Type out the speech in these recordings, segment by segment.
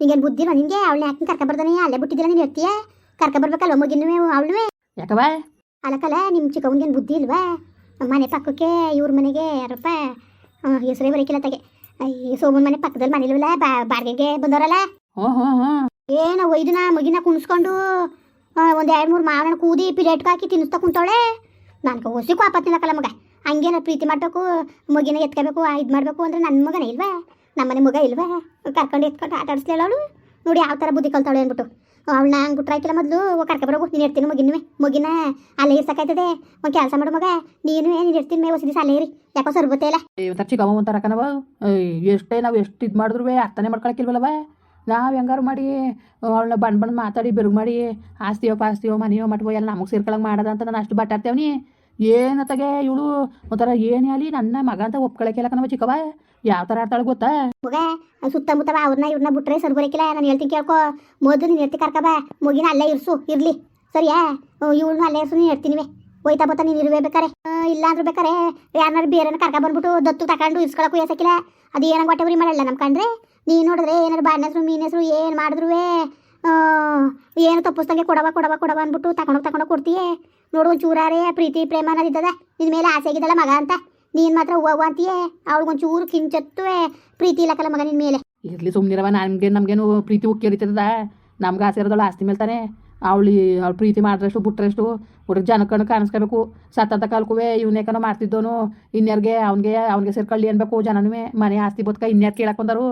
ನಿಂಗೇನು ಬುದ್ಧಿಲ್ಲ ನಿಂಗೆ? ಅವಳನ್ನ ಯಾಕೆ ಕರ್ಕ ಬರ್ದಾನೆ? ಅಲ್ಲೇ ಬಿಟ್ಟಿದ್ರೆ ನೀನು ಹೇಳ್ತೀಯ? ಕರ್ಕ ಬರ್ಬೇಕಲ್ಲ ಮಗಿನೂ ಅವಳುವೆ ಯಾಕವ ಅಲಕಲ್ಲ ನಿಮ್ಮ ಚಿಕ್ಕವನಿಗೇನು ಬುದ್ಧಿ ಇಲ್ವಾ? ಮನೆ ಪಕ್ಕಕ್ಕೆ ಇವ್ರ ಮನೆಗೆ ಯಾರಪ್ಪ ಹೆಸರೇ ಬರೀಕಿಲ್ಲ ತಗೆ. ಈ ಸೋಮನ್ ಮನೆ ಪಕ್ಕದಲ್ಲಿ ಮನೆ ಇಲ್ವಲ್ಲ ಬಾರ್ಗೆಗೆ ಬಾಡಿಗೆಗೆ ಬಂದವರಲ್ಲ? ಏನೋ ಒಯ್ದನ ಮಗಿನ ಕುಣಿಸ್ಕೊಂಡು ಒಂದು ಎರಡು ಮೂರು ಮಾವನ ಕೂದಿ ಪಿಲೇಟ್ಗೆ ಹಾಕಿ ತಿನ್ನಿಸ್ತಾ ಕುಂತವಳೆ? ನನ್ಗೆ ಹೊಸಿ ಕಾಪತ್ತಿಲ್ಲಕಲ್ಲ ಮಗ. ಹಂಗೇನ ಪ್ರೀತಿ ಮಾಡಬೇಕು ಮಗಿನ ಎತ್ಕೋಬೇಕು ಇದು ಮಾಡಬೇಕು ಅಂದ್ರೆ ನನ್ನ ಮಗನೇ ಇಲ್ವಾ? ನಮ್ಮನೆ ಮಗ ಇಲ್ವಾ? ಕರ್ಕೊಂಡು ಎತ್ಕೊಂಡು ಆಟ ಆಡಿಸ್ಲಿಲ್ಲ ಅವಳು? ನೋಡಿ ಯಾವ ಥರ ಬುದ್ಧಿ ಕಲ್ತಾಳೆ ಅಂದ್ಬಿಟ್ಟು. ಅವಳನ್ನ ಹಂಗೆ ಬಿಟ್ರಾಯ್ತಿಲ್ಲ ಮೊದಲು. ಕರ್ಕ ಬರೋ ನೀನು ಇರ್ತೀನಿ ಮಗಿನೂ ಮಗಿನ, ಅಲ್ಲೇ ಇರ್ಸಕ್ಕಾಯ್ತದೆ. ಒಂದು ಕೆಲಸ ಮಾಡು ಮಗ. ನೀನು ಏನು ಇರ್ತೀನಿ ಮೇ ಹೊಸ ಅಲ್ಲೇ ಯಾಕೋ ಸರ್ಬತ್ತೆ ಇಲ್ಲ. ಒಂಥರ ಬಾಬು ಅಂತಾರ ಕಣವ ಎಷ್ಟೇ ನಾವು ಎಷ್ಟು ಇದು ಮಾಡಿದ್ರು ಅರ್ಥನೇ ಮಾಡ್ಕೊಳಕ್ಕಿಲ್ವಲ್ಲವ ನಾವು ಹೆಂಗಾರು ಮಾಡಿ, ಅವಳನ್ನ ಬಣ್ಣ ಬಣ್ಣ ಮಾತಾಡಿ, ಬೆರುಗು ಮಾಡಿ, ಆಸ್ತಿಯೋ ಪಾಸ್ತಿಯೋ ಮನೆಯೋ ಮಟ್ವೋ ಎಲ್ಲ ನಮಗೆ ಸೇರ್ಕೊಳಂಗೆ ಮಾಡೋದಂತ ನಾನು ಅಷ್ಟು ಬಟ್ಟಾಡ್ತೇವ್ನಿ ಏನತ್ತಾಗೆ ಇವಳು? ಒಂಥರ ಏನೇ ಅಲ್ಲಿ ನನ್ನ ಮಗ ಅಂತ ಒಪ್ಕೊಳಕ್ಕಿಲ್ಲ ಕಣವ ಚಿಕ್ಕವ ಯಾವ ಥರ ಆಡ್ತಾಳೆ ಗೊತ್ತಾ? ಮಗ ಸುತ್ತಮುತ್ತ ಅವ್ರನ್ನ ಇವ್ರನ್ನ ಬಿಟ್ರೆ ಸರ್ ನಾನು ಹೇಳ್ತೀನಿ ಕೇಳ್ಕೊ. ಮೊದಲು ನೀನು ಎತ್ತಿ ಕರ್ಕಬ. ಮುಗಿನ ಅಲ್ಲೇ ಇರ್ಸು, ಇರ್ಲಿ. ಸರಿಯಾ? ಇವಳನ್ನ ಅಲ್ಲೇ ಇರ್ಸು, ನೀನು ಇರ್ತೀನಿ ಹೋಯ್ತಾ ಬತ್ತಾ ನೀನು ಇರುವೆ ಬೇಕಾರೆ. ಇಲ್ಲ ಅಂದ್ರೆ ಬೇಕಾರೆ. ಯಾರನ್ನಾರು ಬೇರೆನ ಕರ್ಕ ಬಂದ್ಬಿಟ್ಟು ದತ್ತು ತಕೊಂಡು ಇಸ್ಕೊಳಕ್ಕೂ ಎಸಕಿಲ್ಲ. ಅದು ಏನಂಗೆ ಹೊಟ್ಟೆ ಮಾಡಲ್ಲ ನಮ್ಮ ಕಂಡ್ರೆ ನೀನು ನೋಡಿದ್ರೆ ಏನಾರು ಬಾಡಿನ ಹೆಸರು, ಮೀನ ಹೆಸರು ಏನು ಮಾಡಿದ್ರು ಏನು ತಪ್ಪಿಸ್ದಂಗೆ ಕೊಡವ ಕೊಡವ ಕೊಡವ ಅಂದ್ಬಿಟ್ಟು ತಗೊಂಡೋಗಿ ತಗೊಂಡೋಗಿ ಕೊಡ್ತೀಯೇ? ನೋಡು ಚೂರಾರೇ ಪ್ರೀತಿ ಪ್ರೇಮ ಅನ್ನೋದಿದ್ದದ ನಿನ್ನ ಮೇಲೆ ಆಸೆ ಆಗಿದ್ದಲ್ಲ ಮಗ ಅಂತ. ನೀನು ಮಾತ್ರ ಹೂವು ಅಂತೀಯೇ? ಅವಳಿಗೊಂದು ಚೂರು ಕಿಂಚತ್ತುವೆ ಪ್ರೀತಿ ಇಲ್ಲಕಲ್ಲ ಮಗ ನಿನ್ನ ಮೇಲೆ. ಇರಲಿ ಸುಮ್ಮನಿರವ ನಮಗೆ ನಮಗೇನು ಪ್ರೀತಿ ಉಕ್ಕಿ ಹರಿತದ ನಮ್ಗೆ ಆಸೆ ಇರೋದಲ್ಲ ಆಸ್ತಿ ಮೇಲೆ ತಾನೆ. ಅವಳಿ ಅವ್ಳು ಪ್ರೀತಿ ಮಾಡಿದ್ರಷ್ಟು ಬಿಟ್ರಷ್ಟು, ಹುಡುಗ ಜನಕ್ಕೂ ಕಾಣಿಸ್ಕೋಬೇಕು. ಸತ್ತಂತ ಕಾಲ್ಕುವೆ ಇವನೇಕನೋ ಮಾಡ್ತಿದ್ದೋನು. ಇನ್ಯಾರಿಗೆ ಅವ್ನಿಗೆ ಅವ್ನಿಗೆ ಸೇರ್ಕೊಳ್ಳಿ ಅನ್ಬೇಕು ಜನನೂ ಮನೆ ಆಸ್ತಿ ಬದುಕ. ಇನ್ಯಾರು ಕೇಳಕ್ಕೆ ಬಂದರು?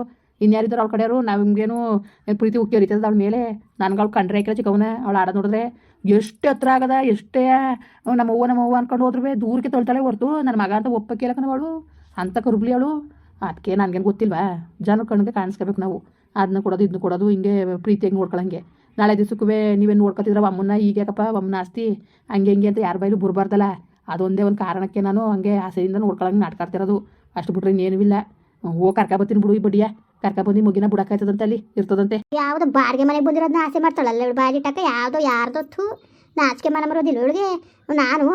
ಇನ್ಯಾರಿದ್ರು ಅವ್ಳ ಕಡೆಯವರು ನಮಗೇನು ಪ್ರೀತಿ ಉಕ್ಕಿ ಹರಿತದ ಅವಳ ಮೇಲೆ ನನ್ಗೆ ಅವ್ಳು ಕಂಡ್ರೆ ಹಾಕಿಲ್ಲ ಚಿಕ್ಕವನ, ಅವಳು ಆಡ ನೋಡಿದ್ರೆ ಎಷ್ಟು ಹತ್ರ ಆಗದ, ಎಷ್ಟೇ ನಮ್ಮ ಅವ್ವ ನಮ್ಮ ಅವ್ವ ಅನ್ಕೊಂಡು ಹೋದ್ರು ದೂರಕ್ಕೆ ತೊಳ್ತಾಳೆ ಹೊರ್ತು ನನ್ನ ಮಗ ಅಂತ ಒಪ್ಪಕ್ಕೆ ಅವಳು, ಅಂತ ಕರುಬ್ಲಿ ಅವಳು. ಅದಕ್ಕೆ ನನಗೇನು ಗೊತ್ತಿಲ್ವಾ? ಜನ ಕಣ್ಣಿಗೆ ಕಾಣಿಸ್ಕೋಬೇಕು ನಾವು. ಅದನ್ನ ಕೊಡೋದು ಇದನ್ನ ಕೊಡೋದು, ಹಿಂಗೆ ಪ್ರೀತಿಯಾಗಿ ನೋಡ್ಕೊಳಂಗೆ. ನಾಳೆ ದಿವಸಕ್ಕೂ ನೀವೇನು ನೋಡ್ಕೊತಿದ್ರ ಅಮ್ಮನ ಯಾಕಪ್ಪ ಅಮ್ಮನ ಆಸ್ತಿ, ಹಂಗೆ ಹಿಂಗೆ ಅಂತ ಯಾರ ಬೈಲು ಬರಬಾರ್ದಲ್ಲ. ಅದೊಂದೇ ಒಂದು ಕಾರಣಕ್ಕೆ ನಾನು ಹಂಗೆ ಆಸೆಯಿಂದ ನೋಡ್ಕೊಳಂಗೆ ನಾಟ್ಕಾಡ್ತಿರೋದು ಅಷ್ಟು ಬಿಟ್ರೆ ಇನ್ನೇನೂ ಇಲ್ಲ. ಹೋಗಿ ಕರ್ಕೊಬತ್ತೀನಿ ಬಿಡು ಈ ಬಡ್ಡಿಯ. ಕರ್ಕೊಬಂದು ಮುಗಿನ ಬುಡಕಾಯ್ತದಂತೆ ಅಲ್ಲಿ, ಇರ್ತದಂತೆ. ಯಾವ್ದು ಬಾಡಿಗೆ ಮನೆಗೆ ಬಂದಿರೋದನ್ನ ಆಸೆ ಮಾಡ್ತಾಳಲ್ಲ ಬಾರಿ ಟಕ್ಕ ಯಾವುದೋ ಯಾರ್ದೋ ಥೂ ನಾಚಿಕೆ ಮನೆ ಬರೋದಿಲ್ಲ ಇವಳಿಗೆ. ನಾನು,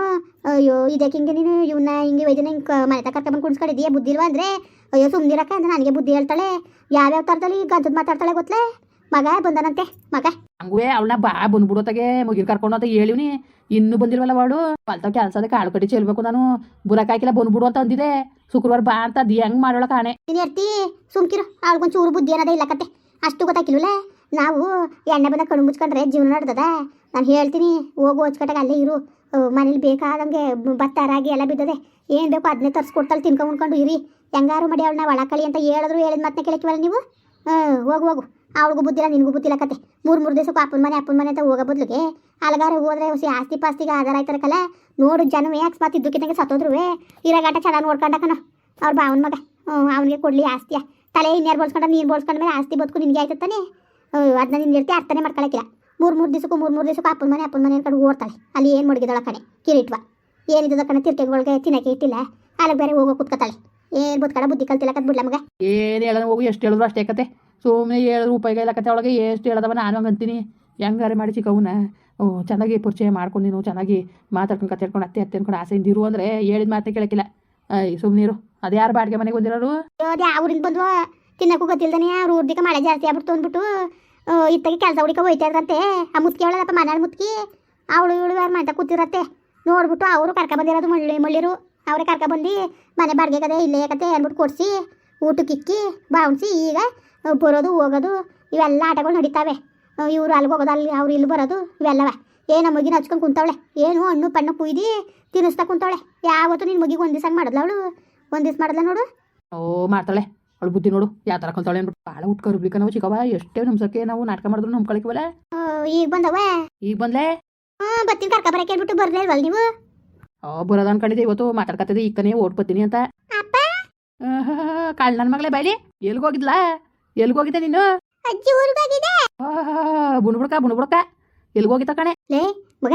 ಅಯ್ಯೋ, ಇದಕ್ಕೆ ಹಿಂಗೆ ನೀನು ಇವನ್ನ ಹಿಂಗೆ ಒಯ್ದಿನ ಹಿಂಗೆ ಮನೆ ತಕ ಕರ್ಕೊಂಡು ಕುಣಿಸ್ಕೊಂಡಿದ್ದೀಯ? ಬುದ್ಧಿ ಇಲ್ವಾ ಅಂದರೆ? ಅಯ್ಯೋ ಸುಮ್ಮನಿರಕ್ಕ ಅಂತ ನನಗೆ ಬುದ್ಧಿ ಹೇಳ್ತಾಳೆ. ಯಾವ್ಯಾವ ಥರದಲ್ಲಿ ಗಂಧದ ಮಾತಾಡ್ತಾಳೆ ಗೊತ್ತಲೇ ಮಗ ಬಂದನಂತೆ, ಮಗ. ಹಂಗುವೆ, ಅವಳನ್ನ ಬಾ ಬಂದ್ಬಿಡೋತಾಗೆ ಮುಗಿನ ಕರ್ಕೊಂಡು ಅಂತ ಹೇಳಿವ್ನಿ. ಇನ್ನೂ ಬಂದಿಲ್ವಲ್ಲ ಅವಳು ಕೆಲ್ಸ ಕೆಲಸದ ಕಾಳು ಕಟ್ಟಿ ಚೆಲ್ಬೇಕು ನಾನು. ಬುರಕಾಯ್ಕಿಲ್ಲ ಬಂದ್ಬಿಡು ಅಂತ ಅಂದಿದೆ. ಶುಕ್ರವಾರ ಬಾ ಅಂತ ಅದು ಹೆಂಗ್ ಮಾಡೋಳ ಕಾಣೆ. ಇರ್ತಿ ಸುಮ್ಕಿರು. ಅವ್ಳಿಗೊಂದು ಚೂರು ಬುದ್ಧಿ ಏನದ ಇಲ್ಲ ಕತೆ. ಅಷ್ಟು ಗೊತ್ತಾಕಿಲ್ವಲ್ಲ? ನಾವು ಎಣ್ಣೆ ಬಂದ ಕಣ್ಣು ಮುಚ್ಕೊಂಡ್ರೆ ಜೀವನ ನಡ್ದದ? ನಾನು ಹೇಳ್ತೀನಿ, ಹೋಗು ಹೊಚ್ಕಟ್ಟಾಗ ಅಲ್ಲೇ ಇರು. ಮನೇಲಿ ಬೇಕಾದಂಗೆ ಭತ್ತ ರಾಗಿ ಎಲ್ಲ ಬಿದ್ದದೆ. ಏನು ಬೇಕು ಅದನ್ನೇ ತರಿಸ್ಕೊಡ್ತಲ್ಲಿ ತಿನ್ಕೊಂಡು ಉಣ್ಕೊಂಡು ಇರಿ. ಹೆಂಗಾರು ಮಾಡಿ ಅವಳನ್ನ ಒಳಕಳಿ ಅಂತ ಹೇಳಿದ್ರು ಹೇಳಿದ ಮತ್ತೆ ಕೇಳಕ್ಕಿವಲ್ಲ ನೀವು? ಹೋಗು ಹೋಗು. ಅವಳಿಗೂ ಬುದ್ಧಿಲ್ಲ ನಿನಗೂ ಬುದ್ಧಿಲ್ಲ ಕತೆ. ಮೂರು ಮೂರು ದಿವಸಕ್ಕೂ ಅಪ್ಪನ ಮನೆ ಅಪ್ಪನ ಮನೆ ಅಂತ ಹೋಗೋ ಬದಲಿಗೆ ಅಲ್ಗಾರ ಹೋದ್ರೆ ಹೊಸ ಆಸ್ತಿ ಪಾಸ್ತಿಗೆ ಆಧಾರ ಆಯ್ತಾರಕಲ್ಲ ನೋಡು ಜನವೇ, ಅಕಸ್ಮಾತ್ ಇದ್ದಕ್ಕಿದ್ದಂಗೆ ಸತ್ತೋದ್ರು ಇರಾಗಾಟ ಚೆನ್ನಾಗಿ ನೋಡ್ಕೊಂಡಕನ ಅವ್ರ ಭಾವನ ಮಗ. ಅವನಿಗೆ ಕೊಡಲಿ ಆಸ್ತಿಯ. ತಲೆ ಇನ್ಯಾರು ಬೋಳ್ಸ್ಕೊಂಡ ನೀನು ಬೋಳ್ಸ್ಕೊಂಡ ಮೇಲೆ ಆಸ್ತಿ ಬದುಕು ನಿನಗೆ ಆಯ್ತು ತಾನೆ? ಅದನ್ನ ನಿನ್ನ ಇರ್ತಿ, ಅರ್ಥನೇ ಮಾಡ್ಕೊಳಕ್ಕಿಲ್ಲ ಮೂರು ಮೂರು ದಿವಸಕ್ಕೂ, ಮೂರು ಮೂರು ದಿವಸಕ್ಕೂ ಅಪ್ಪನ ಮನೆ ಅಪ್ಪನ ಮನೆ ಕಡೆ ಓಡ್ತಾಳೆ. ಅಲ್ಲಿ ಏನು ಮಡಗಿದಳ ಕಣೆ? ಕಿರೀಟ್ವ. ಏನಿದ್ದದ ಕಣೆ ತಿರ್ಕೆಗಳಿಗೆ ತಿನ್ನಕ್ಕೆ ಇಟ್ಟಿಲ್ಲ. ಅಲ್ಲಿಗೆ ಬೇರೆ ಹೋಗೋ ಕುತ್ಕೊತಾಳೆ. ಏನು ಬದುಕಡ ಬುದ್ಧಿ ಕಲ್ತಿಲ್ಲ ಕತ್ ಬಿಡ್ಲ ಮಗ. ಏನು ಹೇಳೋದು ಹೋಗಿ, ಎಷ್ಟು ಹೇಳಿದ್ರು ಅಷ್ಟೇ ಕತೆ. ಸುಮ್ಮನೆ ಏಳು ರೂಪಾಯಿಗೆ ಕತೆ ಒಳಗೆ ಎಷ್ಟು ಹೇಳದವ ನಾನು ಹಂಗಂತೀನಿ ಹೆಂಗಾರೆ ಮಾಡಿ ಚಿಕ್ಕವನ್ನ ಚೆನ್ನಾಗಿ ಪರಿಚಯ ಮಾಡ್ಕೊಂಡು ನೀನು, ಚೆನ್ನಾಗಿ ಮಾತಾಡ್ಕೊಂಡು ಕತೆ ಹೇಳ್ಕೊಂಡು, ಅತ್ತೆ ಅತ್ತೆ ಅನ್ಕೊಂಡು ಆಸೆಯಿಂದ ಇರು ಅಂದ್ರೆ ಹೇಳಿದ ಮಾತೆ ಕೇಳಕ್ಕಿಲ್ಲ. ಐ ಸುಮ್ಮನಿರು ಅದು ಯಾರು ಬಾಡಿಗೆ ಮನೆಗೆ ಬಂದಿರೋರು? ಅವ್ರಿಂದ ಬಂದ್ವ. ತಿನ್ನಕ್ಕೂ ಗೊತ್ತಿಲ್ದಾನೆ, ಅವ್ರ ಊರ್ದಿಕ ಮಳೆ ಜಾಸ್ತಿ ಆಗ್ಬಿಡ್ತು ಅಂದ್ಬಿಟ್ಟು ಇತ್ತಾಗೆ ಕೆಲಸ ಹುಡುಕ ಹೋಯ್ತಾ ಇದ್ರಂತೆ ಆ ಮುತ್ಕಿ ಅವಳದಪ್ಪ ಮನೆಯಲ್ಲಿ ಮುತ್ಕಿ, ಅವಳು ಇವಳು ಯಾರು ಮಾಡ್ತಾ ಕೂತಿರತ್ತೆ. ನೋಡ್ಬಿಟ್ಟು ಅವರು ಕರ್ಕ ಬಂದಿರೋದು ಮಳ್ಳಿ, ಮಳ್ಳಿರು. ಅವರೇ ಕರ್ಕ ಬಂದು ಮನೆ ಬಾಡಿಗೆ ಕದೆ ಇಲ್ಲೇ ಕತೆ ಅಂದ್ಬಿಟ್ಟು ಕೊಡಿಸಿ, ಊಟಕ್ಕಿಕ್ಕಿ ಬಾವಣಿಸಿ ಈಗ ಬರೋದು ಹೋಗೋದು ಇವೆಲ್ಲ ಆಟಗಳು ನಡೀತಾವೆ. ಇವರು ಅಲ್ಲಿಗೆ ಹೋಗೋದು ಅಲ್ಲಿ ಅವ್ರು ಇಲ್ಲಿ ಬರೋದು ಇವೆಲ್ಲವ. ಏನು ಮಗಿನ ಹಚ್ಕೊಂಡು ಕುಂತವಳೆ. ಏನು ಹಣ್ಣು ಪಣ್ಣು ಕುಯ್ದು ತಿನ್ನಿಸ್ತಾ ಕುಂತವಳೆ. ಯಾವತ್ತು ನಿನ್ನ ಮಗಿಗೆ ಒಂದು ದಿವಸ ಮಾಡಿದ್ಲ ಅವಳು? ಒಂದು ದಿವ್ಸ ಮಾಡಿದ್ಲ ನೋಡು. ಓ ಮಾಡ್ತಾಳೆ. ಅವಳು ಬುದ್ಧಿ ನೋಡು ಯಾವ ಥರ ಕಲ್ತಾಳೆ ಅಂದ್ಬಿಟ್ಟು. ಭಾಳ ಉಟ್ಕರ್ಬ್ಲಿಕ್ಕ ನಾವು ಚಿಕ್ಕವ ಎಷ್ಟೇ ನಮ್ಸಕ್ಕೆ ನಾವು ನಾಟಕ ಮಾಡಿದ್ರು ನಮ್ಮ ಆ, ಈಗ ಬಂದವ ಈಗ ಬಂದ್ಲೆ? ಹಾಂ ಬತ್ತೀನಿ ಕರ್ಕ ಬರಕ್ಕೆ ಹೇಳ್ಬಿಟ್ಟು ಬರ್ಲಿಲ್ವಲ್ಲ ನೀವು? ಓ ಬರೋದು ಅನ್ಕೊಂಡಿದ್ದೆ. ಇವತ್ತು ಮಾತಾಡ್ಕತ್ತಿದ್ದೆ ಈಗ ತಾನೇ ಓಟ್ ಬತ್ತೀನಿ ಅಂತ. ಅಪ್ಪ? ಕಾಳು ನನ್ನ ಮಗಳೇ ಬೈಲಿ ಎಲ್ಗೋಗಿದ್ಲಾ ಎಲ್ಗೋಗಿದ್ದೆ ನೀನು? ಅಜ್ಜಿ ಊರಿಗೋಗಿದೆ ಬುಣಬುಡ್ಕ ಬುಣಬುಡ್ಕ ಎಲ್ಗೋಗಿತ್ತ ಕಣೆ? ಲೇ ಮಗ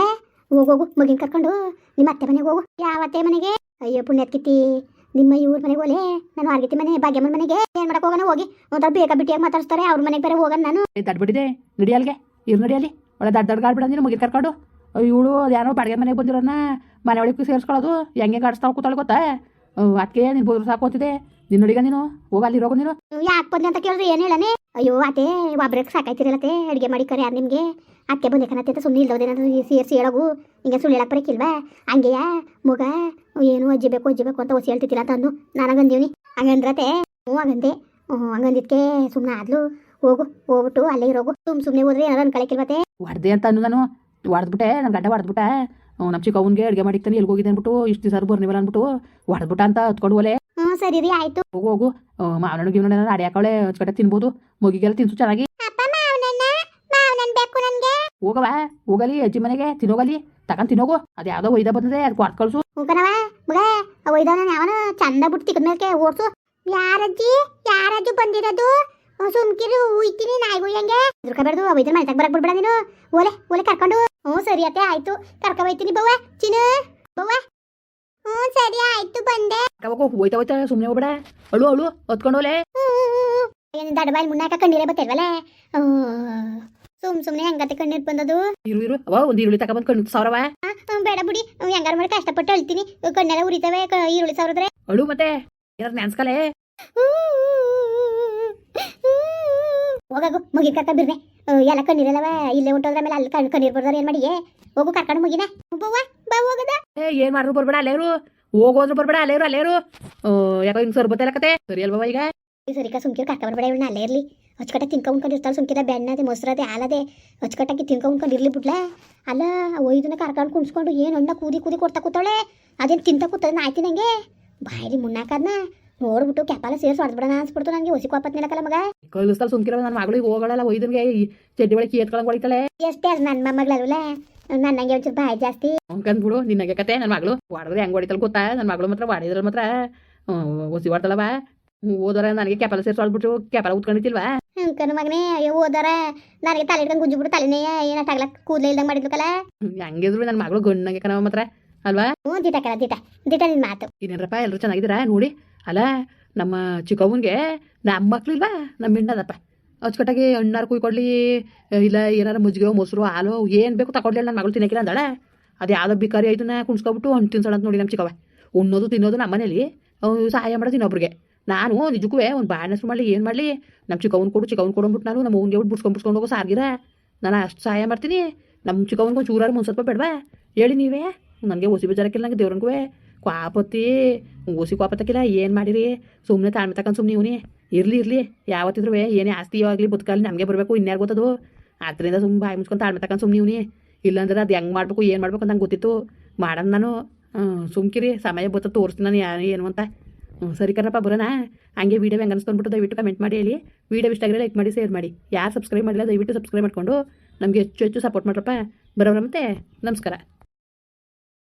ಹೋಗೋಗು ಮಗಿನ ಕರ್ಕೊಂಡು ನಿಮ್ಮ ಅತ್ತೆ ಮನೆಗೆ ಹೋಗು. ಯಾವ ಅತ್ತೆ ಮನೆಗೆ? ಅಯ್ಯೋ ಪುಣ್ಯತ್ಕಿತಿ ನಿಮ್ಮ ಇವ್ರ ಮನೆಗೆ ಹೋಲೆ ನಾನು ಆರ್ಗಿತಿ ಮನೆ ಭಾಗ್ಯಮ್ಮನ ಮನೆಗೆ. ಏನ್ ಮಾಡಕ್ ಹೋಗೋಣ? ಹೋಗಿ. ಒಂಥರ ಬೇಗ ಬಿಟ್ಟಿಯಾಗಿ ಮಾತಾಡ್ಸ್ತಾರೆ. ಅವ್ರ ಮನೆಗೆ ಬೇರೆ ಹೋಗೋಣ ನಾನು. ಏ ದಡ್ಬಿಟ್ಟಿದೆ ನಡಿ ಇವ್ರು ಇರ್ ನಡಿ ಅಲ್ಲಿ. ಒಳ್ಳೆ ದಡ್ಡ ದಡ್ಡ ಗಾಡ್ಬಿಡ ನೀನು ಮುಗಿದ್ ಕರ್ಕೊಂಡು. ಇವಳು ಯಾರೋ ಬಾಡಿಗೆ ಮನೆಗೆ ಬಂದಿರೋನ ಮನೆ ಒಳಗೆ ಸೇರಿಸ್ಕೊಳ್ಳೋದು. ಹೆಂಗೆ ಕಾಡಿಸ್ತಾವ ಕೂತಾಳೆ ಗೊತ್ತಾ? ಅದಕ್ಕೆ ನೀನು ಬೋದ್ರು ಸಾಕೋತಿದೆ ನಿನ್ನ ನಡಿಗ ನೀನು? ಹೋಗ ಅಲ್ಲಿ ಇರೋಗು ನೀನು? ಯಾಕೆ ಬಂದೆ ಅಂತ ಕೇಳಿದ್ರೆ ಏನು ಹೇಳನೆ ಅಯ್ಯೋ ಅತ್ತೆ ಒಬ್ರಕ್ಕೆ ಸಾಕಾಯ್ತಿರಲ್ಲತ್ತೆ ಅಡುಗೆ ಮಾಡಿ ಕರೆ ಯಾರು ನಿಮಗೆ? ಅತ್ತೆ ಬಂದೆ ಕಣತ್ತೆ ಅಂತ ಸುಮ್ಮನೆ ಇಲ್ದೋದೇನಾದ್ರು ಸೇರಿಸಿ ಹೇಳೋಗು. ಹಿಂಗೆ ಸುಳ್ಳು ಹೇಳಕ್ಕೆ ಬರಕ್ಕಿಲ್ವಾ ಹಂಗೆಯಾ? ಮಗ ಏನು ಅಜ್ಜಿ ಬೇಕು ಅಜ್ಜಿ ಬೇಕು ಅಂತ ಒಸಿ ಹೇಳ್ತಿದ್ದಿಲ್ಲ ಅಂತ ಅಂದು ನಾನು ಹಂಗಂದೀವ್ನಿ. ಹಂಗಂದ್ರತೆ ಹ್ಞೂ ಹಂಗಂದೆ. ಹ್ಞೂ ಹಂಗಂದಿದ್ಕೆ ಸುಮ್ಮನೆ ಆದ್ಲು. ಹೋಗು ಹೋಗ್ಬಿಟ್ಟು ಅಲ್ಲೇ ಇರೋಗು. ಸುಮ್ ಸುಮ್ಮನೆ ಹೋದ್ರೆ ಏನಾರು ಅನ್ಕೊಳಕ್ಕಿಲ್ವತ್ತೆ ಹೊಡೆದೆ ಅಂತ ಅಂದು ನಾನು. ಹೊಡೆದ್ಬಿಟ್ಟೆ ನನ್ನ ಗಡ್ಡ ಹೊಡೆದ್ಬಿಟ್ಟ. ನಮ್ಮ ಚಿಕ್ಕವನ್ಗೆ ಅಡುಗೆ ಮಾಡಿಕ್ತಾನೆ ಎಲ್ಲಿ ಹೋಗಿದೆ ಅಂದ್ಬಿಟ್ಟು ಇಷ್ಟು ದಿವಸ ಬರ್ನಿವಲ್ಲ ಅಂದ್ಬಿಟ್ಟು ಹೊಡೆದ್ಬಿಟ್ಟ ಅಂತ ಹತ್ಕೊಂಡು ಒಲೆ. ಹ್ಞೂ ಸರಿ ರೀ ಆಯ್ತು. ಹೋಗು ಹೋಗು. ಮಾವನಣ್ಣ ಗಿವನ ಅಡಿ ಹಾಕೊಳ್ಳೆ ಹಚ್ಕಟ್ಟೆ ತಿನ್ಬೋದು. ಮುಗಿಗೆಲ್ಲ ತಿನ್ಸು ಚೆನ್ನಾಗಿ. ಹೋಗವ ಹೋಗಲಿ ಅಜ್ಜಿ ಮನೆಗೆ ತಿನ್ನೋಗಲಿ. ತಗೊಂಡ್ ತಿನ್ನೋಗು. ಅದು ಯಾವ್ದೋ ಒಯ್ದ ಬಂದಿದೆ ಅದು ಕೊಟ್ಟು ಕಳ್ಸು. ಹೋಗನವ ಮಗ ಒಯ್ದವನ ಯಾವನ ಚಂದ ಬಿಟ್ಟು ತಿಕ್ಕದ ಮೇಲೆ ಓಡ್ಸು. ಯಾರಜ್ಜಿ ಯಾರಜ್ಜು ಬಂದಿರೋದು? ಸುಮ್ಕಿರು ಉಯ್ತೀನಿ ನಾಯಿಗೂ ಹೆಂಗೆ ದುರ್ಕಬೇಡ್ದು ಒಯ್ದ ಮನೆ ತಗ ಬರಕ್ ಬಿಡ್ಬೇಡ ನೀನು. ಓಲೆ ಓಲೆ ಕರ್ಕೊಂಡು. ಹ್ಞೂ ಸರಿ ಅತ್ತೆ ಆಯ್ತು. ಕರ್ಕೊ ಬೈತೀನಿ ಬವ್ವ ಚಿನ್ನು ಬವ್ವ. ಹ್ಞೂ ಸರಿ ಆಯ್ತು ಬಂದೆ. ಹೋಗು ಹೋಯ್ತಾ ಸುಮ್ನೆ ಸುಮ್ಮನೆ ಹೋಗ್ಬೇಡ. ಅಳು ಅಳು ಹೊತ್ಕೊಂಡು ಹೋಲೆ ಏನು ದಡ ಬಾಯಿ ಮುನ್ನಾಕ ಕಣ್ಣೀರೇ ಬತ್ತಿಲ್ವಲ್ಲ ಸುಮ್ ಸುಮ್ನೆ ಹೆಂಗತ್ತೆ ಕಣ್ಣೀರ್ ಬಂದದು ಇರು ಇರು ಅವ ಒಂದು ಈರುಳ್ಳಿ ತಗೊಬಂದು ಕಣ್ಣು ಸಾವಿರವ. ಬೇಡ ಬಿಡಿ. ಹೆಂಗಾರ ಮಾಡಿ ಕಷ್ಟಪಟ್ಟು ಅಳ್ತೀನಿ. ಕಣ್ಣೆಲ್ಲ ಉರಿತವೆ ಈರುಳ್ಳಿ ಸಾವಿರದ್ರೆ. ಅಳು ಮತ್ತೆ ಯಾರು ನೆನ್ಸ್ಕಲೇ? ಹೋಗಾಗು ಮುಗಿ ಕರ್ಕ ಬಿರ್ನೆ ಎಲ್ಲ ಕಣ್ಣೀರಲ್ಲವ? ಇಲ್ಲೇ ಹೊಂಟೋದ್ರ ಮೇಲೆ ಅಲ್ಲಿ ಕಣ್ಣು ಕಣ್ಣೀರ್ ಬರ್ದಾರ ಏನ್ ಮಾಡಿ ಹೋಗು ಕರ್ಕೊಂಡು ಮುಗಿನ. ಬವ್ವ ಬಾ ಹೋಗದ. ಏ ಏನು ಮಾಡಿದ್ರು ಬರ್ಬೇಡ ಅಲ್ಲೇರು? ಹೋಗೋದ್ರು ಬರ್ಬೇಡ ಅಲ್ಲೇರು ಅಲ್ಲೇರು? ಓ ಯಾಕೋ ಹಿಂಗೆ ಸರ್ ಬತ್ತಲ್ಲ ಕತೆ? ಸರಿ ಅಲ್ವಾ ಈಗ? ಸರಿಕ ಸುಮ್ಕಿರ್ ಕರ್ಕ ಬರ್ಬೇಡ ಇವಳನ್ನ ಅಲ್ಲೇ ಇರ್ಲಿ. ಅಚ್ಚಕಟ್ಟ ತಿನ್ಕ ಉಣ್ಕೊಂಡಿರ್ತಾಳೆ ಸುಮ್ಕಿರ ಬೆಣ್ಣದೆ ಮೊಸರದೆ ಹಾಲದೆ. ಅಚ್ಚಕಟ್ಟಾಗಿ ತಿನ್ಕ ಉಣ್ಕೊಂಡು ಇರ್ಲಿ ಬಿಡ್ಲೆ ಅಲ್ಲ ಒಯ್ದನ್ನ ಕರ್ಕೊಂಡು ಕುಣ್ಸ್ಕೊಂಡು ಏನು ಅಣ್ಣ ಕೂದಿ ಕೂದಿ ಕೊಡ್ತಾ ಕೂತಾಳೆ? ಅದೇನು ತಿಂತ ಕೂತದ ಆಯ್ತು ನಂಗೆ ಬಾಯಿಲಿ ಮುನ್ನಾಕದ್ನ ನೋಡ್ಬಿಟ್ಟು ಕ್ಯಾಪಾಲ ಸೇರ್ಸಿ ಹೊಡೆದ್ಬಿಡೋಣ ಅನ್ಸ್ಬಿಡ್ತು ನನಗೆ ಹೊಸಿ ಕೋಪತ್ ನೀಡಕಲ್ಲ ಮಗ. ಕಳಿಸ್ತಾಳೆ ಸುಮ್ಕಿರೋ ನನ್ನ ಮಗಳಿಗೆ ಹೋಗಳಲ್ಲ ಒಯ್ದನ್ಗೆ ಚಡ್ಡಿ ಒಳಗೆ ಎತ್ಕೊಳಂಗೆ ಹೊಡಿತಾಳೆ. ಎಷ್ಟೇ ಅದು ನನ್ನ ಮೊಮ್ಮಗಳಲ್ವಲ್ಲ ನನ್ನಂಗೆ ಒಂಚೂರು ಬಾಯಿ ಜಾಸ್ತಿ. ಅಂಕಂದ್ಬಿಡು ನಿನ್ನಗೆ ಕತೆ ನನ್ನ ಮಗಳು. ಹೊಡೆದ್ರೆ ಹೆಂಗ್ ಹೊಡಿತಾಳೆ ಗೊತ್ತಾ? ನನ್ನ ಮಗಳು ಮಾತ್ರ ಹೊಡಿದ್ರಲ್ಲಿ ಮಾತ್ರ. ಹೊಸಿ ಹೊಡ್ತಾಳವ ಓದೋರ ನನಗೆ ಕ್ಯಾಪಾಲ ಸೇರ್ಸಿ ಹೊಡ್ಬಿಟ್ಟು ಕೆಪಾಲ ಉತ್ಕೊಂಡಿತಿಲ್ವಾ ಅಂಕನ ಮಗನೇ ಅಯ್ಯೋ ಓದಾರ ನನಗೆ ತಲೆ ಇಟ್ಕೊಂಡು ಗುಂಜುಬಿಟ್ಟು ತಲೆನೇ ಕೂದಲ ಕೂದಲೇ ಇಲ್ದಂಗೆ ಮಾಡಿದ್ಲಕಲ್ಲ ಹೆಂಗಿದ್ರು ನನ್ನ ಮಗಳು ಗಣ್ಣಂಗೆ ಕಣವ ಮಾತ್ರ ಅಲ್ವಾ? ಹ್ಞೂ ದಿಟ ಕಲ ದಿಟ ದಿಟ ನಿನ್ನ ಮಾತು. ಇನ್ನೇನ್ರಪ್ಪ ಎಲ್ಲರೂ ಚೆನ್ನಾಗಿದ್ದೀರಾ? ನೋಡಿ. ಅಲ್ಲ ನಮ್ಮ ಚಿಕ್ಕವ್ವನ್ಗೆ ನಮ್ಮ ಮಕ್ಳಿಲ್ವಾ ನಮ್ಮ ಹೆಣ್ಣದಪ್ಪ. ಅಚ್ಚುಕಟ್ಟಾಗಿ ಅಣ್ಣಾರು ಕುಯ್ಕೊಡ್ಲಿ, ಇಲ್ಲ ಏನಾರ ಮುಜ್ಗೆ, ಮೊಸರು, ಹಾಲು, ಏನು ಬೇಕು ತಗೊಡ್ಲಿ ನನ್ನ ಮಗಳು ತಿನ್ನಕ್ಕಿಲ್ಲ ಅಂದಾಳೆ. ಅದು ಯಾವುದೋ ಬಿಕಾರಿ ಐತನ ಕುಣ್ಸ್ಕೊಬಿಟ್ಟು ಹಣ್ಣು ತಿನ್ಸೋಣ ಅಂತ ನೋಡಿ ನಮ್ಮ ಚಿಕ್ಕವ ಉಣ್ಣೋದು, ತಿನ್ನೋದು ನಮ್ಮ ಮನೇಲಿ. ಸಹಾಯ ಮಾಡೋದು ಇನ್ನೊಬ್ರಿಗೆ ನಾನು ನಿಜಕ್ಕೂ ಒಂದು ಬಾಣ ಹೆಸರು ಮಾಡಲಿ, ಏನು ಮಾಡಲಿ? ನಮ್ಮ ಚಿಕ್ಕವನ್ ಕೊಡು, ಚಿಕ್ಕವನ್ ಕೊಡೋಬಿಟ್ಟು ನಾನು ನಮ್ಮ ಅವ್ನಿಗೆ ಬಿಟ್ಟು ಬಿಡ್ಸ್ಕೊಂಡು ಬಿಡ್ಸ್ಕೊಂಡು ಹೋಗೋ ಸಾರ್ಗಿರ. ನಾನು ಅಷ್ಟು ಸಹಾಯ ಮಾಡ್ತೀನಿ. ನಮ್ಮ ಚಿಕ್ಕವನ್ಗೆ ಚೂರಾರು ಮುನ್ಸತ್ವ ಬೇಡವಾ? ಹೇಳಿ ನೀವೇ. ನನಗೆ ಹೊಸಿ ಬೇಜಾರಕ್ಕಿಲ್ಲ ನನಗೆ ದೇವ್ರನ್ಗೂ ಕ್ವಾಪತ್ತಿ ಊಸಿ ಕ್ವಾಪತ್ತಕ್ಕಿಲ್ಲ ಏನು ಮಾಡಿರಿ? ಸುಮ್ಮನೆ ತಾಳ್ಮೆ ತಗೊಂಡು ಸುಮ್ಮನೆ ಇವನಿ. ಇರಲಿ ಇರಲಿ. ಯಾವತ್ತಿದ್ರು ಏನೇ ಆಸ್ತಿ ಆಗಲಿ ಬದುಕಲ್ಲಿ ನಮಗೆ ಬರಬೇಕು ಇನ್ಯಾರು ಗೊತ್ತದು? ಆದ್ದರಿಂದ ಸುಮ್ಮನೆ ಬಾಯಿ ಮುಚ್ಕೊಂಡು ತಾಳ್ಮೆ ತಗೊಂಡು ಸುಮ್ಮನೆ ಇವನಿ. ಇಲ್ಲಾಂದ್ರೆ ಅದು ಹೆಂಗೆ ಮಾಡಬೇಕು, ಏನು ಮಾಡಬೇಕು ಅಂತ ನಂಗೆ ಗೊತ್ತಿತ್ತು. ಮಾಡೋಣ ನಾನು. ಸುಮ್ಕಿರಿ. ಸಮಯ ಬತ್ತ ತೋರಿಸ್ತೀನಿ ನಾನು ಯಾ- ಏನು ಅಂತ. ಹ್ಞೂ ಸರಿ ಕಣಪ್ಪ, ಬರೋಣ. ಹಂಗೆ ವೀಡಿಯೋ ಹೆಂಗೆ ಅನ್ಸ್ಕೊಂಡ್ಬಿಟ್ಟು ದಯವಿಟ್ಟು ಕಮೆಂಟ್ ಮಾಡಿ ಹೇಳಿ. ವೀಡಿಯೋ ಇಷ್ಟ ಆಗಿರೋ ಲೈಕ್ ಮಾಡಿ ಶೇರ್ ಮಾಡಿ. ಯಾರು ಸಬ್ಸ್ಕ್ರೈಬ್ ಮಾಡಿಲ್ಲ, ದಯವಿಟ್ಟು ಸಬ್ಸ್ಕ್ರೈಬ್ ಮಾಡಿಕೊಂಡು. ನಮಗೆ ಹೆಚ್ಚು ಹೆಚ್ಚು ಸಪೋರ್ಟ್ ಮಾಡ್ರಪ್ಪ. ಬರೋಬ್ರ ಮತ್ತೆ. ನಮಸ್ಕಾರ.